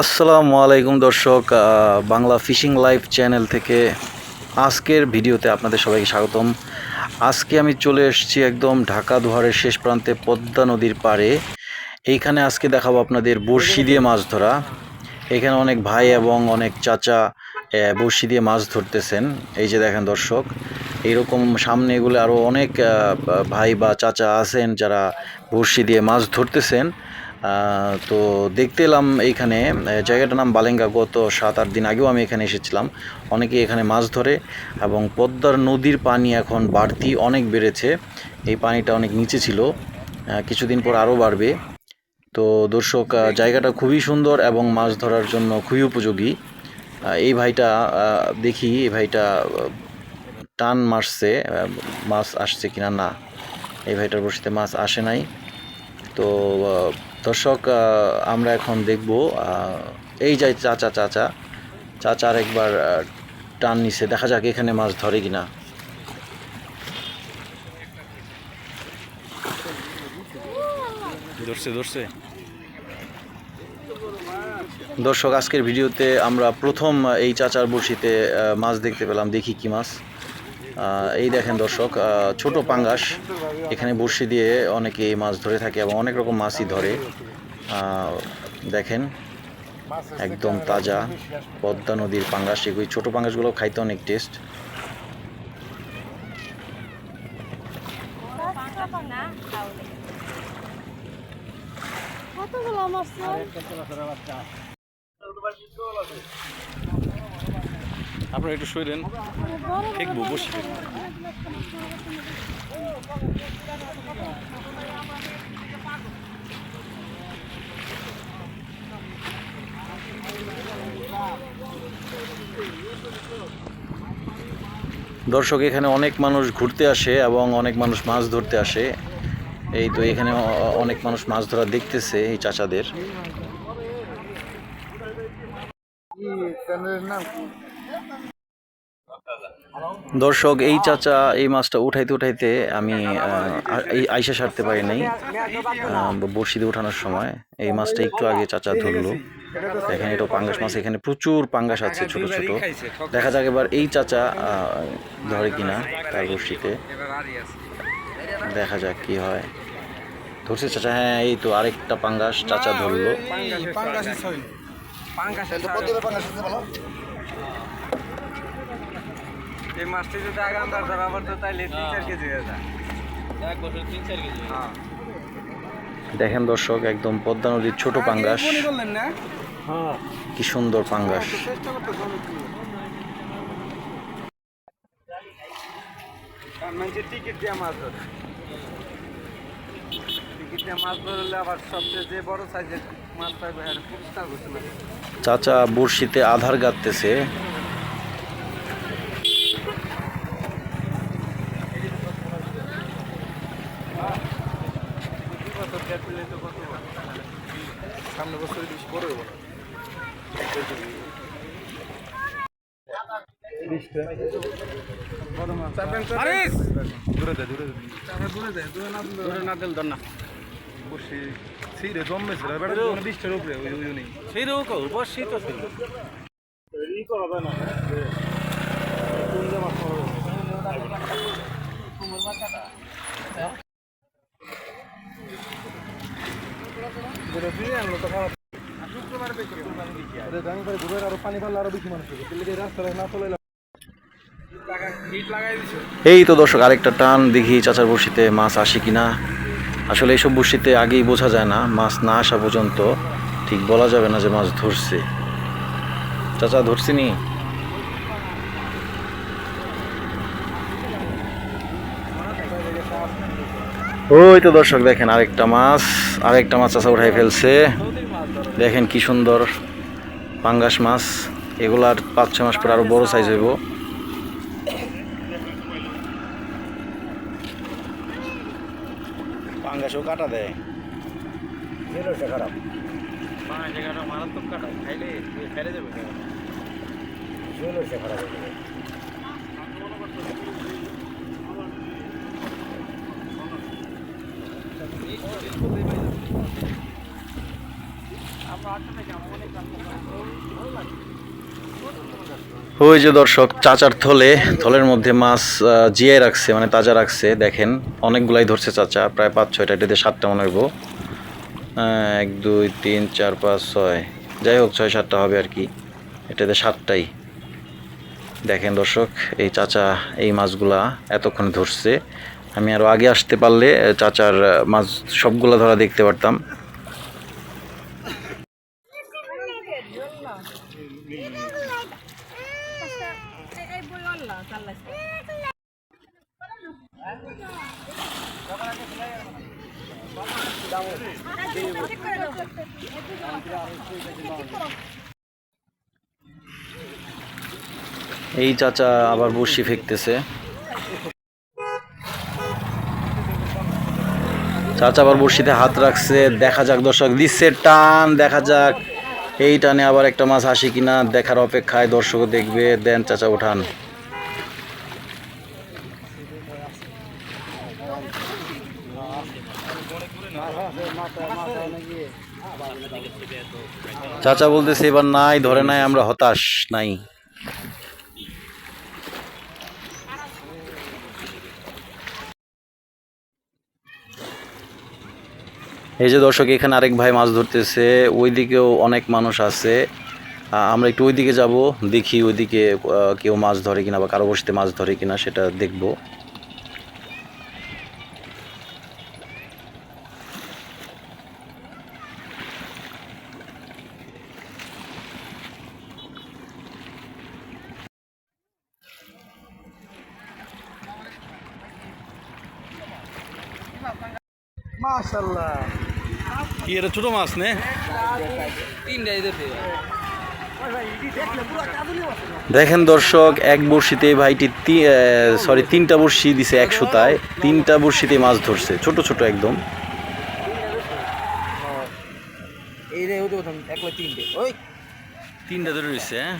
আসসালামু আলাইকুম দর্শক বাংলা ফিশিং লাইভ চ্যানেল থেকে আজকের ভিডিওতে আপনাদের সবাইকে স্বাগতম। আজকে আমি চলে এসেছি একদম ঢাকা দুয়ারের শেষ প্রান্তে পদ্মা নদীর পাড়ে। এইখানে আজকে দেখাবো আপনাদের বড়শি দিয়ে মাছ ধরা। এখানে অনেক ভাই এবং অনেক চাচা বড়শি দিয়ে মাছ ধরতেছেন। এই যে দেখেন দর্শক, এইরকম সামনে এগুলো আরও অনেক ভাই বা চাচা আছেন যারা বড়শি দিয়ে মাছ ধরতেছেন। তো দেখতে এলাম এইখানে জায়গাটার নাম বালেঙ্গা। গত সাত, আট দিন আগেও আমি এখানে এসেছিলাম। অনেকে এখানে মাছ ধরে এবং পদ্মার নদীর পানি এখন বাড়তি অনেক বেড়েছে। এই পানিটা অনেক নিচে ছিল। কিছুদিন পর আরও বাড়বে। তো দর্শক জায়গাটা খুবই সুন্দর এবং মাছ ধরার জন্য খুবই উপযোগী। এই ভাইটা দেখি, এই ভাইটা টান মারছে মাছ আসছে কিনা? না। এই ভাইটার বসিতে মাছ আসে নাই। তো দর্শক আমরা এখন দেখব এই যাই চাচা চাচা চাচার একবার টান নিছে। দেখা যাক এখানে মাছ ধরে কিনা। ধরছে ধরছে। দর্শক আজকের ভিডিওতে আমরা প্রথম এই চাচার বড়শিতে মাছ দেখতে পেলাম। দেখি কি মাছ। এই দেখেন দর্শক ছোট পাঙ্গাস। এখানে বড়শি দিয়ে অনেকে মাছ ধরে থাকে এবং অনেক রকম মাছই ধরে। দেখেন, একদম তাজা পদ্মা নদীর পাঙ্গাস। এগুলি ছোট পাঙ্গাসগুলো খাইতে অনেক টেস্ট আপনারা একটু শুয়ে দেন। ফেকবো বসে দর্শক, এখানে অনেক মানুষ ঘুরতে আসে এবং অনেক মানুষ মাছ ধরতে আসে। এই তো এখানে অনেক মানুষ মাছ ধরা দেখতেছে এই চাচাদের। দর্শক এই চাচা এই মাছটা উঠাইতে উঠাইতে আমি এই আইসা সারতে পারি নাই। বড়শিতে উঠানোর সময় এই মাছটা একটু আগে চাচা ধরলো। এখানে এটা পাঙ্গাস মাছ। এখানে প্রচুর পাঙ্গাস আছে ছোট ছোট। দেখা যাক এবার এই চাচা ধরে কিনা তার বড়শিতে। দেখা যাক কি হয়। ধরছে চাচা হ্যাঁ এই তো আরেকটা পাঙ্গাস চাচা ধরলো। এই মাছটি যদি ধরা পড়তো তাহলে তিন চার কেজি হয়ে যায়। হ্যাঁ দেখেন দর্শক একদম পদ্মা নদীর ছোট পাঙ্গাস। কি সুন্দর পাঙ্গাস। চেষ্টা টিকিট দিয়ে মাছ ধরে। টিকিট দিয়ে মাছ ধরলে আবার সবচেয়ে যে বড় সাইজের মাছ। চাচা বড়শিতে আধার গাঁথতেছে। কত পেলে তো কত সামনে বছর বেশি বড় হব দূরে দে দূরে দে। দূরে না দূরে না দিলে ধর না। বসে সেই রে জন্মেছে রে বেটা কোনো বিষ্টের উপরে ওই ওই নেই। সেই রে কো বসি তো সেই ই করা যায় না। কোন জামা খারাপ শুক্রবার বেশি গাঙি করে ঘুরে আরও পানি পারলে আরও বেশি মানুষ হবে তাহলে রাস্তায় না এই তো দর্শক আরেকটা টান দেখি চাচার বড়শিতে মাছ আসে কিনা। আসলে এইসব বড়শিতে আগেই বোঝা যায় না মাছ না আসা পর্যন্ত ঠিক বলা যাবে না যে মাছ ধরছে। চাচা ধরছিনি ওই তো দর্শক দেখেন আরেকটা মাছ আরেকটা মাছ চাচা উঠাই ফেলছে। দেখেন কি সুন্দর পাঙ্গাস মাছ। এগুলো আর পাঁচ ছ মাস পরে আরও বড় সাইজ হইব। পাঙ্গাসও কাটা দেয়। খারাপ। মারাত্মক কাটা খাইলে ফেলে যাবে। আমরা ওই যে দর্শক চাচার থলে থলের মধ্যে মাছ আহ, জিয়ে রাখছে মানে তাজা রাখছে দেখেন অনেকগুলাই ধরছে চাচা প্রায় পাঁচ ছয়টা এটাতে সাতটা মনে হইব। এক দুই তিন চার পাঁচ ছয় যাই হোক ছয় সাতটা হবে আর কি এটাতে সাতটাই। দেখেন দর্শক এই চাচা এই মাছগুলা এতক্ষণ ধরছে আমি আরও আগে আসতে পারলে চাচার মাছ সবগুলা ধরা দেখতে পারতাম। এই চাচা আবার বড়শি ফেকতেছে। চাচা আবার বড়শিতে হাত রাখছে। দেখা যাক দর্শক, দিচ্ছে টান, দেখা যাক। এই টানে আবার একটা মাছ আসে কিনা, দেখার অপেক্ষায় দর্শক দেখবে। দেন চাচা ওঠান চাচা বলতেছে, এবার নাই, ধরে নাই, আমরা হতাশ, নাই। এই যে দর্শক, এখানে আরেক ভাই মাছ ধরতেছে, ওইদিকেও অনেক মানুষ আছে। আমরা একটু ওইদিকে যাব, দেখি ওইদিকে কেউ মাছ ধরে কিনা বা কারও বসতে মাছ ধরে কিনা, সেটা দেখব। মাশাআল্লাহ। কি এটা ছোট মাছ নে? তিনটাই দিতে দেখেন দর্শক এক বড়শিতে ভাইটি সরি তিনটা বড়শি দিছে এক সুতায়। তিনটা বড়শিতে মাছ ধরছে ছোট ছোট একদম। তিনটা ধরে রয়েছে হ্যাঁ?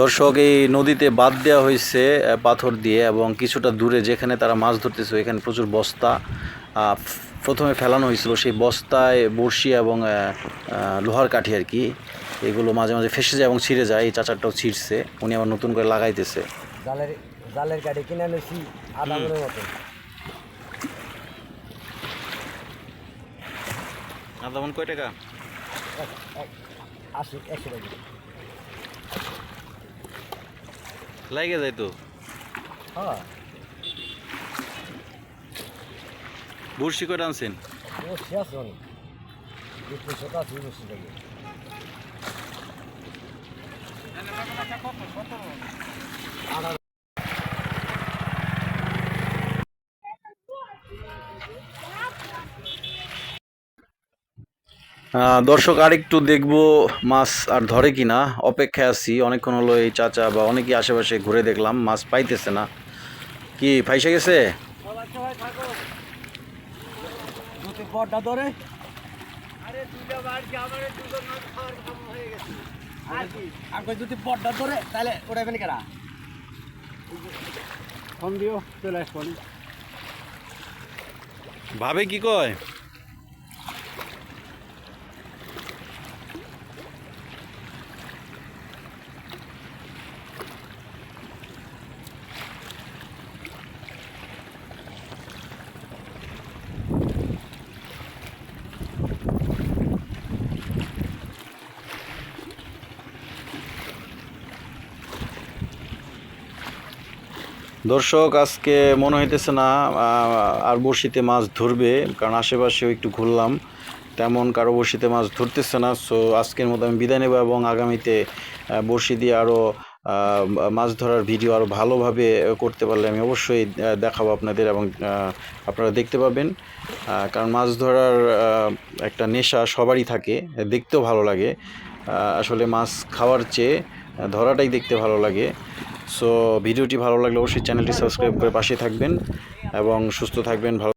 দর্শক এই নদীতে বাদ দেওয়া হয়েছে পাথর দিয়ে এবং কিছুটা দূরে যেখানে তারা মাছ ধরতেছে এখানে প্রচুর বস্তা প্রথমে ফেলানো হয়েছিল সেই বস্তায় বড়শি এবং লোহার কাঠি আর কি। এগুলো মাঝে মাঝে ফেসে যায় এবং ছিঁড়ে যায় এই চাচারটাও ছিঁড়ছে উনি আবার নতুন করে লাগাইতেছে। জালের জালের গাড়ি কিনে নিয়েছি আধা মতো। আধা মন কয় টাকা? আশি একশো টাকা। লাগে যায় তো। বর্ষি বড়শি কয়টা আনছেন? ও দর্শক আরেকটু দেখব মাছ আর ধরে কিনা। অপেক্ষায় আছি, অনেকক্ষণ হলো এই চাচা বা অনেকেই আশেপাশে ঘুরে দেখলাম, মাছ পাইতেছে না। কি, ফাইসে গেছে? ভাবে কি ধরে আর কই যদি বড়টা ধরে তাহলে উড়াবেন কেরা ফোন দিও চলে আসব ভাবে কি কয় দর্শক, আজকে মনে হইতেছে না আর বড়শিতে মাছ ধরবে, কারণ আশেপাশেও একটু ঘুরলাম। তেমন কারও বড়শিতে মাছ ধরতেছে না সো আজকের মতো আমি বিদায় নেব এবং আগামীতে বড়শি দিয়ে আরও মাছ ধরার ভিডিও আরও ভালোভাবে করতে পারলে আমি অবশ্যই দেখাবো আপনাদের এবং আপনারা দেখতে পাবেন। কারণ মাছ ধরার একটা নেশা সবারই থাকে, দেখতেও ভালো লাগে। আসলে মাছ খাওয়ার চেয়ে ধরাটাই দেখতে ভালো লাগে। সো ভিডিওটি ভালো লাগলে অবশ্যই চ্যানেলটি সাবস্ক্রাইব করে পাশে থাকবেন এবং সুস্থ থাকবেন ভালো